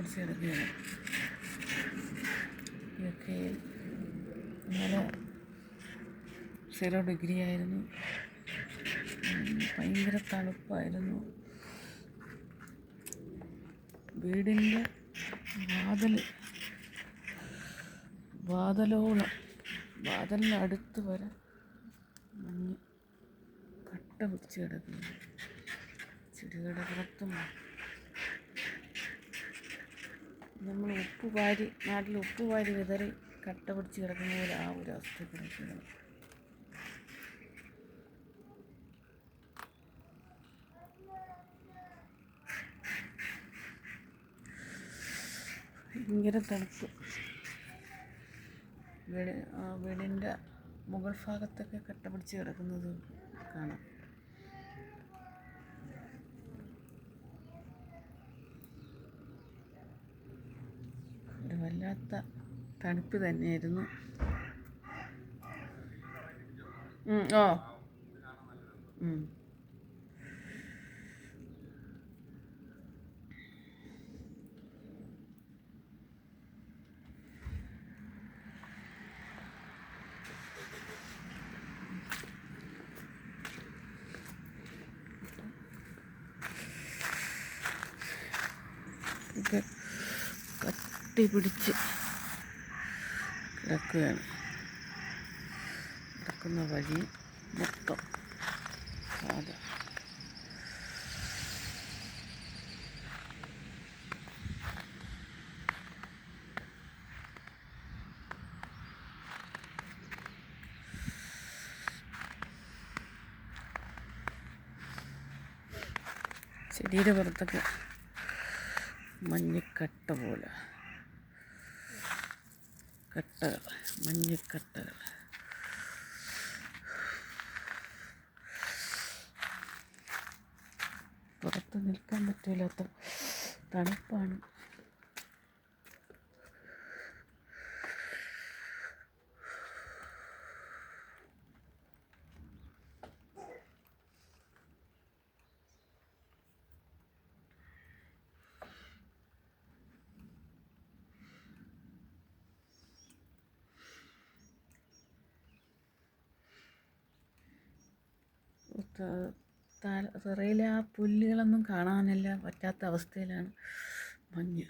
പിടിച്ച് കിടക്കുകയാണ് യു കെയിൽ ഇന്നലെ സീറോ ഡിഗ്രി ആയിരുന്നു. ഭയങ്കര തണുപ്പായിരുന്നു. വീടിന്റെ വാതിൽ വാതിലോളം വാതിലിനടുത്ത് വരെ മഞ്ഞ് കട്ട പിടിച്ച് കിടക്കുന്നു ചെടികളുടെ പുറത്തും നമ്മൾ ഉപ്പ് വാരി നാട്ടിൽ ഉപ്പ് വാരി വിതറി കട്ട പിടിച്ച് കിടക്കുന്ന പോലെ ആ ഒരു അവസ്ഥ കിടക്കുന്നത് ഭയങ്കര തണുപ്പ്. വീട് വീടിന്റെ മുകൾ ഭാഗത്തൊക്കെ കട്ട പിടിച്ച് കിടക്കുന്നത് കാണാം ഒരു വല്ലാത്ത തണുപ്പ് തന്നെയായിരുന്നു ഓ ഉം. കട്ടി പിടിച്ച് കിടക്കുകയാണ്. കിടക്കുന്ന വഴി മൊത്തം പാത. ചെടിയുടെ മഞ്ഞക്കട്ട പോലെ. കട്ടകൾ മഞ്ഞക്കട്ടകൾ പുറത്ത് നിൽക്കാൻ പറ്റില്ലാത്ത തണുപ്പാണ്. തറയിലെ ആ പുല്ലുകളൊന്നും കാണാനല്ല പറ്റാത്ത അവസ്ഥയിലാണ് മഞ്ഞ്.